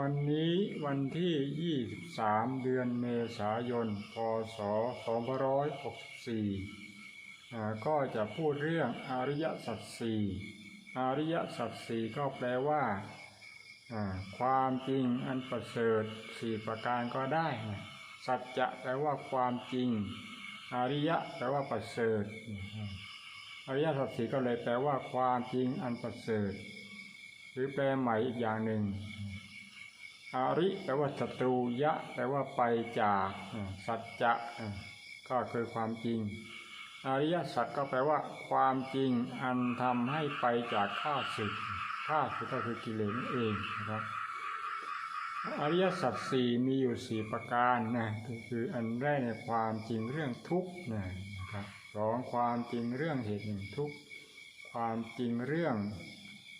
วันนี้วันที่ 23 เดือนเมษายน พศ 2564อ่าก็จะพูดเรื่องอริยสัจสี่อริยสัจสี่ก็แปลว่า ความจริงอันประเสริฐสี่ประการก็ได้ สัจจะแปลว่าความจริง อริยะแปลว่าประเสริฐ อริยสัจสี่ก็เลยแปลว่าความจริงอันประเสริฐ หรือแปลใหม่อีกอย่างหนึ่ง อาริแปลว่าศัตรูยะ แปลว่าไปจากสัจจะก็คือความจริง อริยสัจก็แปลว่า ความจริงอันทำให้ไปจากข้าศึกข้าศึกก็คือกิเลสเองนะครับ อริยสัจสี่มีอยู่สี่ประการนะคืออันแรกในความจริงเรื่องทุกข์นะครับสองความจริงเรื่องเหตุแห่งทุกข์ความจริงเรื่อง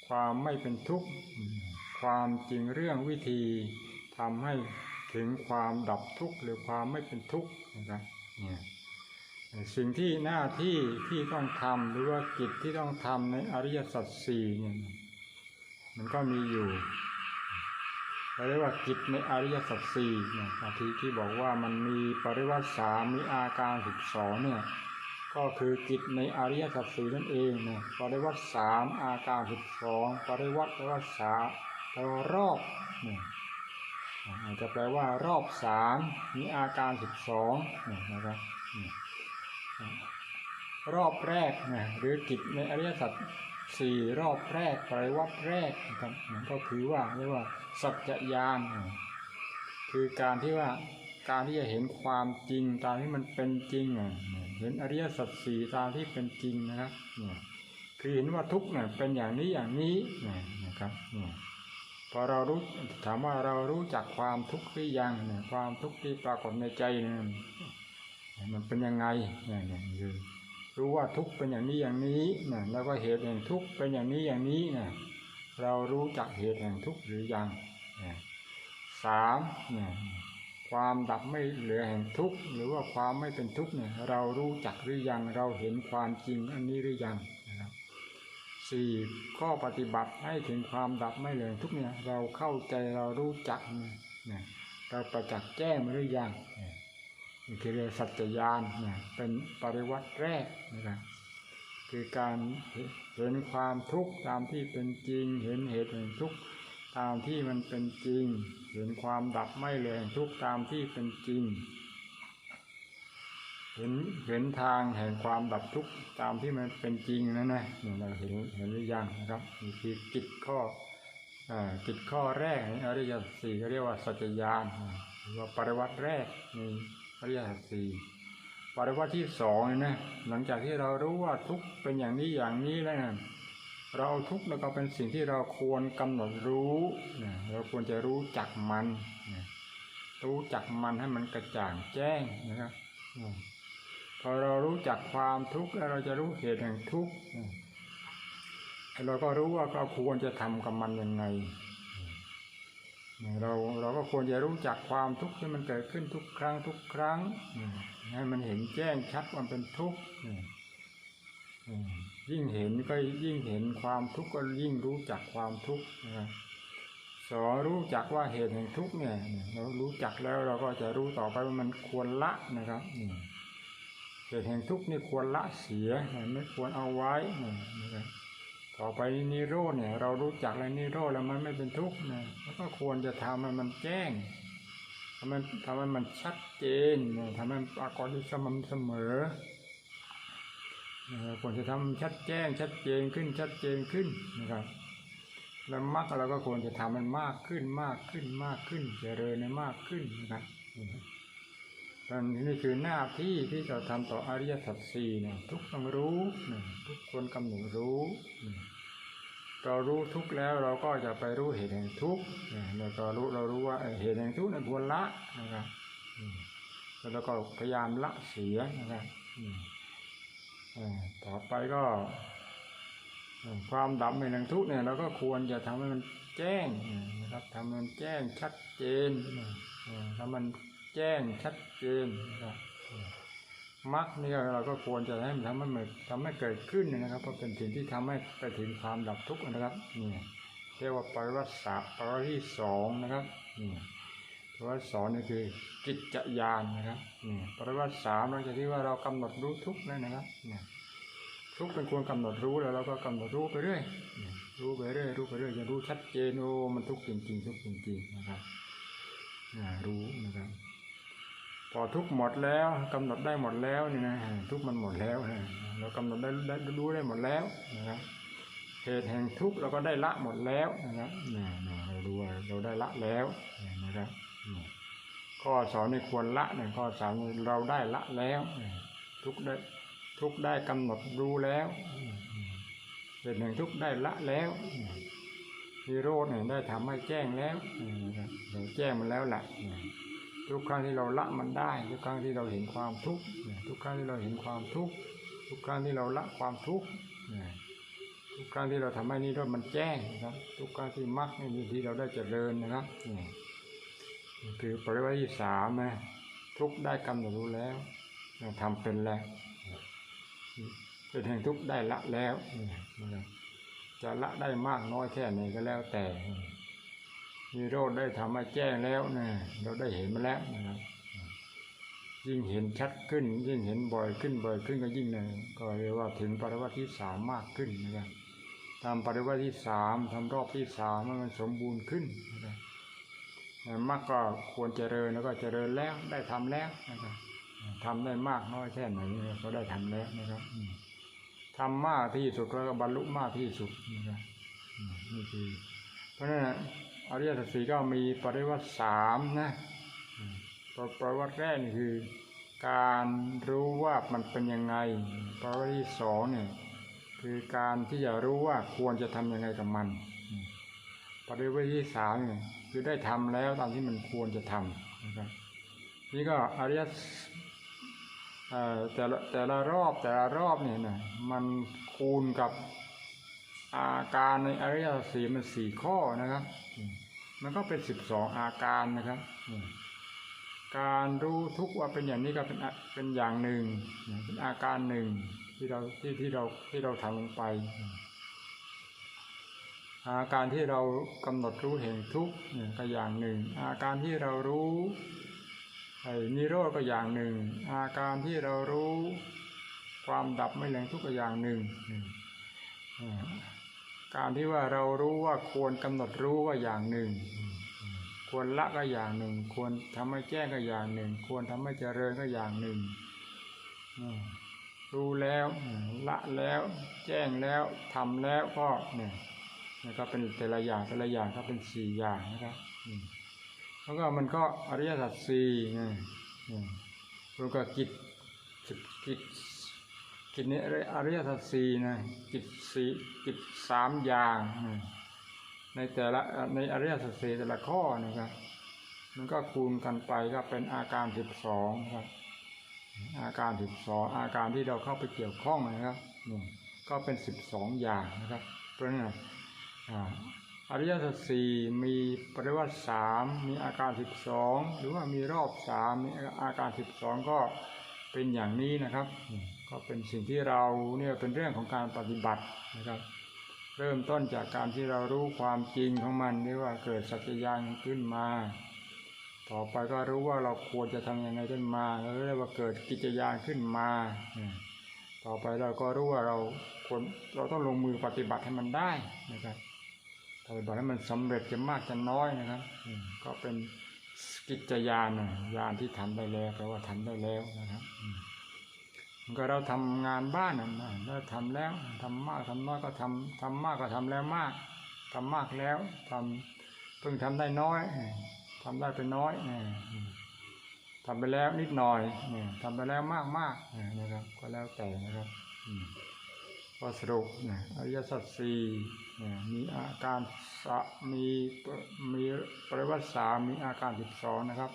ความไม่เป็นทุกข์ ความจริงเรื่องวิธีทำให้ถึงความดับทุกข์หรือความไม่เป็นทุกข์นะครับเนี่ยสิ่งที่หน้าที่ที่ต้องทำหรือว่ากิจที่ต้องทำในอริยสัจสี่เนี่ยมันก็มีอยู่เราเรียกว่ากิจในอริยสัจสี่เนี่ยอาทิที่บอกว่ามันมีปริวัติสามมีอาการสิบสองเนี่ยก็คือกิจในอริยสัจสี่นั่นเองเนี่ยปริวัติสามอาการสิบสองปริวัติแปลว่าสาม แปลว่ารอบเนี่ยอาจจะแปลว่ารอบสามมีอาการสิบสองนี่นะครับรอบแรกนะหรือกิจในอริยสัจสี่รอบแรกปริวัติแรกนะครับมันก็คือว่าเรียกว่าสัจจญาณคือการที่ว่าการที่จะเห็นความจริงตามที่มันเป็นจริงเห็นอริยสัจสี่ตามที่เป็นจริงนะครับคือเห็นว่าทุกข์เนี่ยเป็นอย่างนี้อย่างนี้นะครับ พอเรารู้ถามว่าเรารู้จักความทุกข์หรือยังเนี่ยความทุกข์ที่ปรากฏในใจเนี่ยมันเป็นยังไงเนี่ยเนี่ยคือรู้ว่าทุกข์เป็นอย่างนี้อย่างนี้เนี่ยแล้วก็เหตุแห่งทุกข์เป็นอย่างนี้อย่างนี้เนี่ยเรารู้จักเหตุแห่งทุกข์หรือยังเนี่ยสามเนี่ยความดับไม่เหลือแห่งทุกข์หรือว่าความไม่เป็นทุกข์เนี่ยเรารู้จักหรือยังเราเห็นความจริงอันนี้หรือยัง สี่ข้อปฏิบัติให้ถึงความดับไม่เหลือทุกเนี่ย เราเข้าใจเรารู้จักเนี่ยเราประจักษ์แจ้งหรือยังเนี่ยคือเรียกสัจจญาณเนี่ยเป็นปริวัติแรกนะครับคือการเห็นความทุกข์ตามที่เป็นจริง เห็นเหตุแห่งทุกข์ตามที่มันเป็นจริง เห็นความดับไม่แรงทุกข์ตามที่เป็นจริง เห็นเห็นทางแห่งความดับทุกข์ตามที่มันเป็นจริงนั่นนะนี่เราเห็นเห็นหรือยังนะครับนี่คือกิจข้ออ่กิจข้อแรกในอริยสัจสี่เรียกว่าสัจญาณหรือว่าปริวัติแรกในอริยสัจสี่ปริวัติที่สองเนี่ยนะหลังจากที่เรารู้ว่าทุกข์เป็นอย่างนี้อย่างนี้แล้วนะเราเอาทุกข์แล้วก็เป็นสิ่งที่เราควรกำหนดรู้นะเราควรจะรู้จักมันนะรู้จักมันให้มันกระจ่างแจ้งนะครับอืม พอเรารู้จักความทุกข์แล้วเราจะรู้เหตุแห่งทุกข์เราก็รู้ว่าเราควรจะทำกับมันยังไง เราเราก็ควรจะรู้จักความทุกข์ที่มันเกิดขึ้นทุกครั้งทุกครั้งให้มันเห็นแจ้งชัดว่าเป็นทุกข์ยิ่งเห็นก็ยิ่งเห็นความทุกข์ก็ยิ่งรู้จักความทุกข์นะครับสอรู้จักว่าเหตุแห่งทุกข์เนี่ยเรารู้จักแล้วเราก็จะรู้ต่อไปว่ามันควรละนะครับ ตุแห่งทุกข์นี่ควรละเสียไม่ควรเอาไว้นะครับต่อไปนิโรธเนี่ย เรารู้จักแล้วนิโรธแล้วมันไม่เป็นทุกข์นะแล้วก็ควรจะทำให้มันแจ้งทำให้ทำให้มันชัดเจนนะทำให้มันปรากฏอยู่สม่ำเสมอนะควรจะทำชัดแจ้งชัดเจนขึ้นชัดเจนขึ้นนะครับแล้วมรรคเราก็ควรจะทำมันมากขึ้นมากขึ้นมากขึ้น เจริญในมากขึ้นนะครับ นนี้นี่คือหน้าที่ที่เราทำต่ออริยสัจสี่เนี่ยทุกต้องรู้เนี่ยทุกคนกำหนดรู้เรารู้ทุกแล้วเราก็จะไปรู้เหตุแห่งทุกเนี่ยแล้วก็รู้เรารู้ว่าเหตุแห่งทุกเนี่ยควรละนะครับแล้วเราก็พยายามละเสียนะครับต่อไปก็ ความดับในแห่งทุกเนี่ยเราก็ควรจะทำให้มันแจ้งนะครับทำให้มันแจ้งชัดเจนอ่าทำมัน แจ้งชัดเจนนะครับมรรคเนี่ยเราก็ควรจะให้มันทำให้มันทำให้เกิดขึ้นนะครับ เพราะเป็นสิ่งที่ทำให้ไปถึงความดับทุกข์นะครับนี่เรียกว่าปริวัติสามปริวัติที่สองนะครับนี่ปริวัติสองนี่คือกิจจญาณนะครับนี่ปริวัติสามหลังจากที่ว่าเรากำหนดรู้ทุกข์แล้วนะครับเนี่ยทุกข์เป็นควรกำหนดรู้แล้วเราก็กำหนดรู้ไปเรื่อยนี่รู้ไปเรื่อยรู้ไปเรื่อยจะรู้ชัดเจนโอ้มันทุกข์จริงๆทุกข์จริงๆนะครับอ่รู้นะครับ พอทุกข์หมดแล้วกำหนดได้หมดแล้วนี่นะทุกข์มันหมดแล้วนะเรากำหนดได้ได้รู้ได้หมดแล้วนะครับเหตุแห่งทุกข์เราก็ได้ละหมดแล้วนะครับนี่นี่เรารู้ว่าเราได้ละแล้วนี่นะครับนี่ข้อสอนในควรละเนี่ยข้อสามเราได้ละแล้วนี่ทุกข์ได้ทุกข์ได้กำหนดรู้แล้วอืมอืมเหตุแห่งทุกข์ได้ละแล้วอืมนิโรธเนี่ยได้ทำให้แจ้งแล้วนี่นะครับเราแจ้งมันแล้วแหละนี่ ทุกครั้งที่เราละมันได้ ทุกครั้งที่เราเห็นความทุกข์ทุกครั้งที่เราเห็นความทุกข์ทุกครั้งที่เราละความทุกข์ทุกครั้งที่เราทำให้นิโรธมันแจ้งนะครับทุกครั้งที่มรรคนี่ที่เราได้เจริญนะครับนี่คือปริวัติสามนะทุกได้กำหนดรู้แล้วเราทำเป็นแล้วเป็นแห่งทุกได้ละแล้วจะละได้มากน้อยแค่ไหนก็แล้วแต่ นิโรธได้ทำให้แจ้งแล้วนะเราได้เห็นมาแล้วนะครับยิ่งเห็นชัดขึ้น ยิ่งเห็นบ่อยขึ้นบ่อยขึ้นก็ยิ่งเลยก็เรียกว่าถึงปริวัติที่สามมากขึ้นนะครับทำปริวัติที่สามทำรอบที่สามมันสมบูรณ์ขึ้นนะครับมากก็ควรเจริญแล้วก็เจริญแล้วได้ทำแล้วนะครับทำได้มากน้อยแค่ไหนก็ได้ทำแล้วนะครับอืมทำมากที่สุดแล้วก็บรรลุมากที่สุดนะครับนี่คือเพราะฉะนั้น อริยสัจสี่ก็มีปริวัติสามนะปรประวัติแรกคือ การรู้ว่ามันเป็นยังไงประวัติที่สองเนี่ยคือการที่จะรู้ว่าควรจะทำยังไงกับมันปฏิวัติที่สามเนี่ยคือได้ทำแล้วตามที่มันควรจะทำนะครับนี่ก็อริยสแต่ละแต่ละรอบแต่ละรอบเนี่ยนะมันคูณกับ อาการในอริยสี่มันสี่ข้อนะครับ มันก็เป็นสิบสองอาการนะครับ การรู้ทุกข์ว่าเป็นอย่างนี้ก็เป็นเป็นอย่างหนึ่งเป็นอาการหนึ่งที่เราที่ที่เราที่เราทำลงไป อาการที่เรากำหนดรู้แห่งทุกข์เนี่ยก็อย่างหนึ่ง อาการที่เรารู้ไอ้นิโรธก็อย่างหนึ่ง อาการที่เรารู้ความดับไม่แรงทุกข์ก็อย่างหนึ่ง อ่า การที่ว่าเรารู้ว่าควรกำหนดรู้ก็อย่างหนึ่ง ควรละก็อย่างหนึ่ง ควรทำให้แจ้งก็อย่างหนึ่ง ควรทำให้เจริญก็อย่างหนึ่งรู้แล้วละแล้ว แจ้งแล้วทำแล้วก็เนี่ยนี่ก็เป็นแต่ละอย่างแต่ละอย่างก็เป็นสี่อย่างนะครับแล้วก็มันก็อริยสัจสี่ไงอืมแล้วก็กิจกิจ กิจนี้อริยสัจสี่นะกิจสี่กิจสามอย่าง ในแต่ละในอริยสัจสี่แต่ละข้อนะครับ มันก็คูณกันไปก็เป็นอาการสิบสองครับอาการสิบสองอาการที่เราเข้าไปเกี่ยวข้องนะครับนี่ก็เป็นสิบสองอย่างนะครับเพราะนั้นอาริยสัจสี่มีปริวัติสามมีอาการสิบสองหรือว่ามีรอบสามมีอาการสิบสองก็เป็นอย่างนี้นะครับ ก็เป็นสิ่งที่เราเนี่ยเป็นเรื่องของการปฏิบัตินะครับ เริ่มต้นจากการที่เรารู้ความจริงของมันนี่ว่าเกิดสัจจญาณขึ้นมา ต่อไปก็รู้ว่าเราควรจะทำยังไงขึ้นมาแล้วเรียกว่าเกิดกิจญาณขึ้นมา ต่อไปเราก็รู้ว่าเราควรเราต้องลงมือปฏิบัติให้มันได้นะครับปฏิบัติให้มันสำเร็จจะมากจะน้อยนะครับก็เป็นกิจญาณนะญาณที่ทำได้แล้วแปลว่าทำได้แล้วนะครับ ก็เราทำงานบ้านนั่นนะเราทำแล้วทำมากทำน้อยก็ทำทำมากก็ทำแล้วมากทำมากแล้วทำเพิ่งทำได้น้อยทำได้เป็นน้อยเนี่ยทำไปแล้วนิดหน่อยเนี่ยทำไปแล้วมากมากนะครับ ก็แล้วแต่นะครับก็สรุปเนี่ยอริยสัจสี่เนี่ยมีอาการสะมีมีปริวัติสามีอาการสิบสองนะครับ